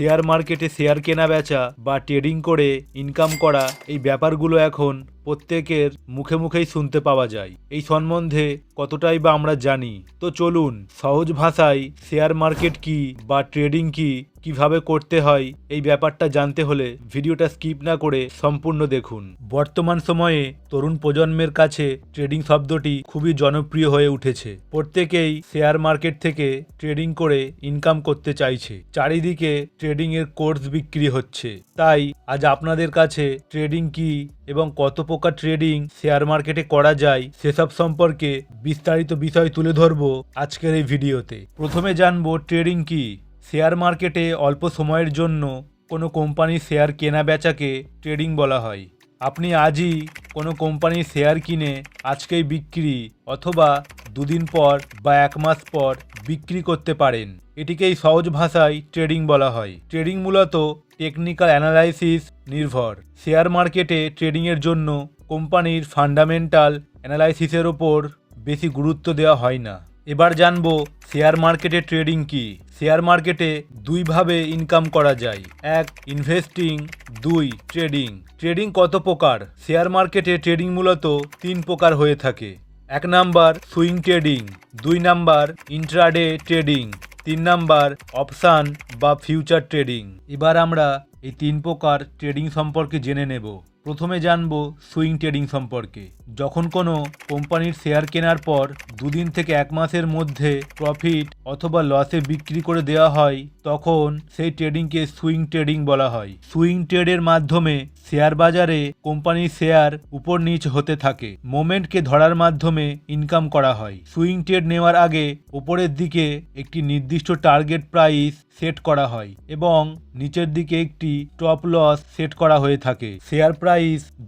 Share মার্কেটে share কেনা বেচা বা ট্রেডিং করে ইনকাম করা এই ব্যাপারগুলো এখন প্রত্যেকের মুখে মুখেই শুনতে পাওয়া যায়। এই সম্বন্ধে কতটাই বা আমরা জানি? তো চলুন, সহজ ভাষায় শেয়ার মার্কেট কি বা ট্রেডিং কি কীভাবে করতে হয়, এই ব্যাপারটা জানতে হলে ভিডিওটা স্কিপ না করে সম্পূর্ণ দেখুন। বর্তমান সময়ে তরুণ প্রজন্মের কাছে ট্রেডিং শব্দটি খুবই জনপ্রিয় হয়ে উঠেছে। প্রত্যেকেই শেয়ার মার্কেট থেকে ট্রেডিং করে ইনকাম করতে চাইছে। চারিদিকে ট্রেডিংয়ের কোর্স বিক্রি হচ্ছে। তাই আজ আপনাদের কাছে ট্রেডিং কি এবং কত প্রকার ট্রেডিং শেয়ার মার্কেটে করা যায়, সেসব সম্পর্কে বিস্তারিত বিষয় তুলে ধরবো আজকের এই ভিডিওতে। প্রথমে জানব ট্রেডিং কি? শেয়ার মার্কেটে অল্প সময়ের জন্য কোনো কোম্পানির শেয়ার কেনা বেচাকে ট্রেডিং বলা হয়। আপনি আজই কোনো কোম্পানির শেয়ার কিনে আজকেই বিক্রি অথবা দুদিন পর বা এক মাস পর বিক্রি করতে পারেন। এটিকেই সহজ ভাষায় ট্রেডিং বলা হয়। ট্রেডিং মূলত টেকনিক্যাল অ্যানালাইসিস নির্ভর। শেয়ার মার্কেটে ট্রেডিংয়ের জন্য কোম্পানির ফান্ডামেন্টাল অ্যানালাইসিসের ওপর বেশি গুরুত্ব দেওয়া হয় না। এবার জানব শেয়ার মার্কেটে ট্রেডিং কি? শেয়ার মার্কেটে দুইভাবে ইনকাম করা যায়। এক, ইনভেস্টিং। দুই, ট্রেডিং। ট্রেডিং কত প্রকার? শেয়ার মার্কেটে ট্রেডিং মূলত তিন প্রকার হয়ে থাকে। এক নাম্বার, সুইং ট্রেডিং। দুই নাম্বার, ইন্ট্রাডে ট্রেডিং। তিন নাম্বার, অপশান বা ফিউচার ট্রেডিং। এবার আমরা এই তিন প্রকার ট্রেডিং সম্পর্কে জেনে নেব। প্রথমে জানব সুইং ট্রেডিং সম্পর্কে। যখন কোনো কোম্পানির শেয়ার কেনার পর দুদিন থেকে এক মাসের মধ্যে প্রফিট অথবা লসে বিক্রি করে দেওয়া হয়, তখন সেই ট্রেডিংকে সুইং ট্রেডিং বলা হয়। সুইং ট্রেডের মাধ্যমে শেয়ার বাজারে কোম্পানির শেয়ার উপর নিচ হতে থাকে। মোমেন্টকে ধরার মাধ্যমে ইনকাম করা হয়। সুইং ট্রেড নেওয়ার আগে উপরের দিকে একটি নির্দিষ্ট টার্গেট প্রাইস সেট করা হয় এবং নিচের দিকে একটি টপ লস সেট করা হয়ে থাকে। শেয়ার প্রাইস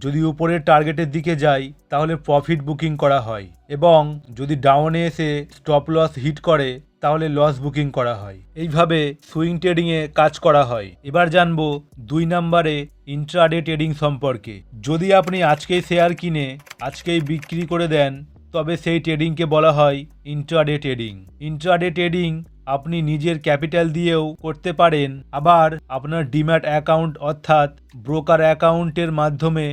যদি উপরের টার্গেটের দিকে যায় তাহলে প্রফিট বুকিং করা হয়। এবং যদি ডাউনে এসে স্টপ লস হিট করে, তাহলে লস বুকিং করা হয়। এইভাবে সুইং ট্রেডিংয়ে কাজ করা হয়। এবার জানব দুই নম্বরে ইন্ট্রাডে ট্রেডিং সম্পর্কে। যদি আপনি আজকেই শেয়ার কিনে, আজকেই বিক্রি করে দেন, তবে সেই ট্রেডিংকে বলা হয় ইন্ট্রাডে ট্রেডিং ইন্ট্রাডে ট্রেডিং আপনি নিজের ক্যাপিটাল দিয়েও করতে পারেন। আবার আপনার ডিম্যাট অ্যাকাউন্ট অর্থাৎ ব্রোকার অ্যাকাউন্টের মাধ্যমে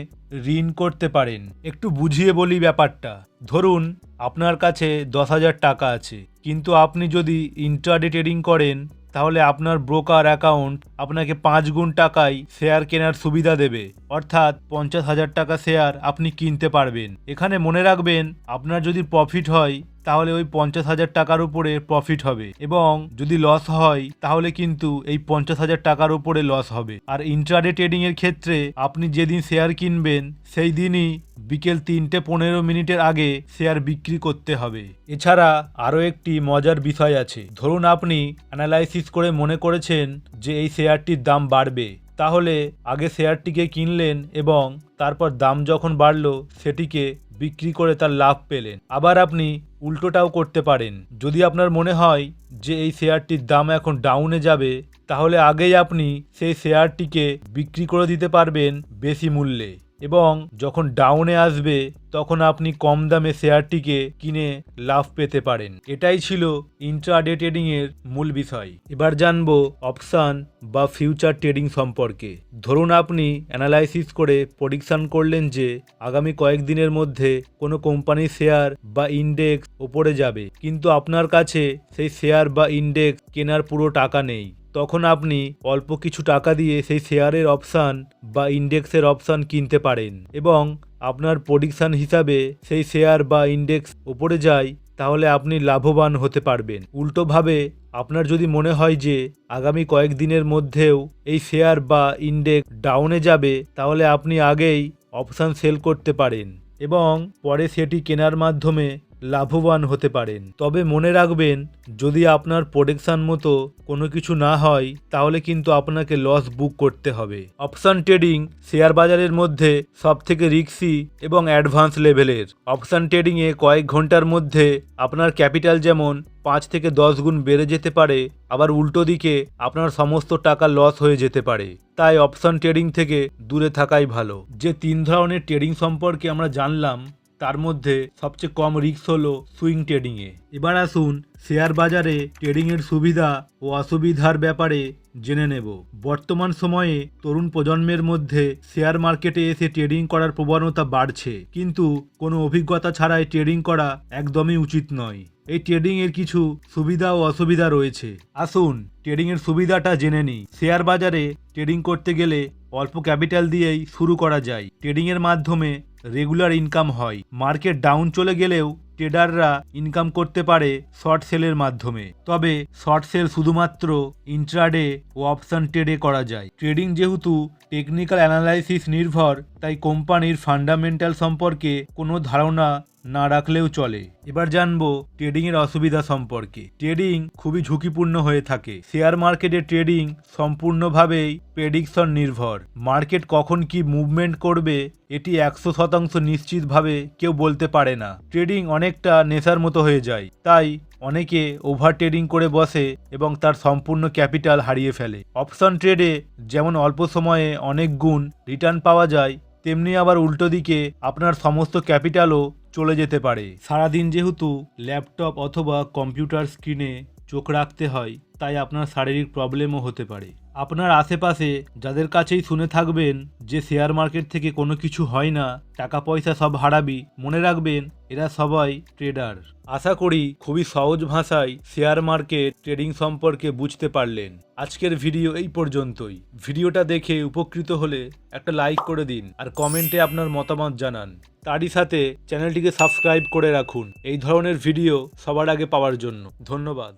ঋণ করতে পারেন। একটু বুঝিয়ে বলি ব্যাপারটা। ধরুন, আপনার কাছে দশ হাজার টাকা আছে, কিন্তু আপনি যদি ইন্ট্রাডে ট্রেডিং করেন, তাহলে আপনার ব্রোকার অ্যাকাউন্ট আপনাকে পাঁচ গুণ টাকায় শেয়ার কেনার সুবিধা দেবে। অর্থাৎ পঞ্চাশ হাজার টাকা শেয়ার আপনি কিনতে পারবেন। এখানে মনে রাখবেন, আপনার যদি প্রফিট হয় তাহলে ওই পঞ্চাশ হাজার টাকার উপরে প্রফিট হবে। এবং যদি লস হয়, তাহলে কিন্তু এই পঞ্চাশ হাজার টাকার উপরে লস হবে। আর ইন্ট্রাডে ট্রেডিং এর ক্ষেত্রে আপনি যেদিন শেয়ার কিনবেন, সেই দিনই বিকেল তিনটে পনেরো মিনিটের আগে শেয়ার বিক্রি করতে হবে। এছাড়া আরও একটি মজার বিষয় আছে। ধরুন আপনি অ্যানালাইসিস করে মনে করেছেন যে এই শেয়ারটির দাম বাড়বে। তাহলে আগে শেয়ারটিকে কিনলেন এবং তারপর দাম যখন বাড়লো, সেটিকে বিক্রি করে তার লাভ পেলেন। আবার আপনি উল্টোটাও করতে পারেন। যদি আপনার মনে হয় যে এই শেয়ারটির দাম এখন ডাউনে যাবে, তাহলে আগেই আপনি সেই শেয়ারটিকে বিক্রি করে দিতে পারবেন বেশি মূল্যে। এবং যখন ডাউনে আসবে, তখন আপনি কম দামে শেয়ারটিকে কিনে লাভ পেতে পারেন। এটাই ছিল ইন্ট্রাডে ট্রেডিং এর মূল বিষয়। এবার জানব অপশান বা ফিউচার ট্রেডিং সম্পর্কে। ধরুন আপনি অ্যানালাইসিস করে প্রেডিকশন করলেন যে আগামী কয়েকদিনের মধ্যে কোনো কোম্পানির শেয়ার বা ইন্ডেক্স ওপরে যাবে। কিন্তু আপনার কাছে সেই শেয়ার বা ইন্ডেক্স কেনার পুরো টাকা নেই। তখন আপনি অল্প কিছু টাকা দিয়ে সেই শেয়ারের অপশান বা ইন্ডেক্সের অপশান কিনতে পারেন এবং আপনার প্রেডিকশান হিসাবে সেই শেয়ার বা ইন্ডেক্স ওপরে যায়, তাহলে আপনি লাভবান হতে পারবেন। উল্টোভাবে, আপনার যদি মনে হয় যে আগামী কয়েকদিনের মধ্যেও এই শেয়ার বা ইন্ডেক্স ডাউনে যাবে, তাহলে আপনি আগেই অপশান সেল করতে পারেন এবং পরে সেটি কেনার মাধ্যমে লাভবান হতে পারেন। তবে মনে রাখবেন, যদি আপনার প্রোডাকশান মতো কোনো কিছু না হয়, তাহলে কিন্তু আপনাকে লস বুক করতে হবে। অপশান ট্রেডিং শেয়ার বাজারের মধ্যে সব থেকে রিক্সি এবং অ্যাডভান্স লেভেলের। অপশান ট্রেডিংয়ে কয়েক ঘণ্টার মধ্যে আপনার ক্যাপিটাল যেমন পাঁচ থেকে দশ গুণ বেড়ে যেতে পারে, আবার উল্টো দিকে আপনার সমস্ত টাকা লস হয়ে যেতে পারে। তাই অপশান ট্রেডিং থেকে দূরে থাকাই ভালো। যে তিন ধরনের ট্রেডিং সম্পর্কে আমরা জানলাম তার মধ্যে সবচেয়ে কম রিস্ক হলো সুইং ট্রেডিংয়ে এবার আসুন শেয়ার বাজারে ট্রেডিংয়ের সুবিধা ও অসুবিধার ব্যাপারে জেনে নেব। বর্তমান সময়ে তরুণ প্রজন্মের মধ্যে শেয়ার মার্কেটে এসে ট্রেডিং করার প্রবণতা বাড়ছে। কিন্তু কোনো অভিজ্ঞতা ছাড়াই ট্রেডিং করা একদমই উচিত নয়। এই ট্রেডিংয়ের কিছু সুবিধা ও অসুবিধা রয়েছে। আসুন ট্রেডিংয়ের সুবিধাটা জেনে নিই। শেয়ার বাজারে ট্রেডিং করতে গেলে অল্প ক্যাপিটাল দিয়েই শুরু করা যায়। ট্রেডিংয়ের মাধ্যমে রেগুলার ইনকাম হয়। মার্কেট ডাউন চলে গেলেও ট্রেডাররা ইনকাম করতে পারে শর্ট সেলের মাধ্যমে। তবে শর্ট সেল শুধুমাত্র ইন্ট্রাডে ও অপশান ট্রেডে করা যায়। ট্রেডিং যেহেতু টেকনিক্যাল অ্যানালাইসিস নির্ভর, তাই কোম্পানির ফান্ডামেন্টাল সম্পর্কে কোনো ধারণা না রাখলেও চলে। এবার জানব ট্রেডিং এর অসুবিধা সম্পর্কে। ট্রেডিং খুবই ঝুঁকিপূর্ণ হয়ে থাকে। শেয়ার মার্কেটে ট্রেডিং সম্পূর্ণভাবেই প্রেডিকশন নির্ভর। মার্কেট কখন কি মুভমেন্ট করবে, এটি একশো শতাংশ নিশ্চিতভাবে কেউ বলতে পারে না। ট্রেডিং অনেকটা নেশার মতো হয়ে যায়। তাই অনেকে ওভার ট্রেডিং করে বসে এবং তার সম্পূর্ণ ক্যাপিটাল হারিয়ে ফেলে। অপশন ট্রেডে যেমন অল্প সময়ে অনেক গুণ রিটার্ন পাওয়া যায়, তেমনি আবার উল্টো দিকে আপনার সমস্ত ক্যাপিটালও চলে যেতে পারে। সারাদিন যেহেতু ল্যাপটপ অথবা কম্পিউটার স্ক্রিনে চোখ রাখতে হয়, তাই আপনার শারীরিক প্রবলেমও হতে পারে। আপনার আশেপাশে যাদের কাছেই শুনে থাকবেন যে শেয়ার মার্কেট থেকে কোনো কিছু হয় না, টাকা পয়সা সব হারাবি, মনে রাখবেন এরা সবাই ট্রেডার। আশা করি খুবই সহজ ভাষায় শেয়ার মার্কেট ট্রেডিং সম্পর্কে বুঝতে পারলেন। আজকের ভিডিও এই পর্যন্তই। ভিডিওটা দেখে উপকৃত হলে একটা লাইক করে দিন আর কমেন্টে আপনার মতামত জানান। তারই সাথে চ্যানেলটিকে সাবস্ক্রাইব করে রাখুন। এই ধরনের ভিডিও সবার আগে পাওয়ার জন্য। ধন্যবাদ।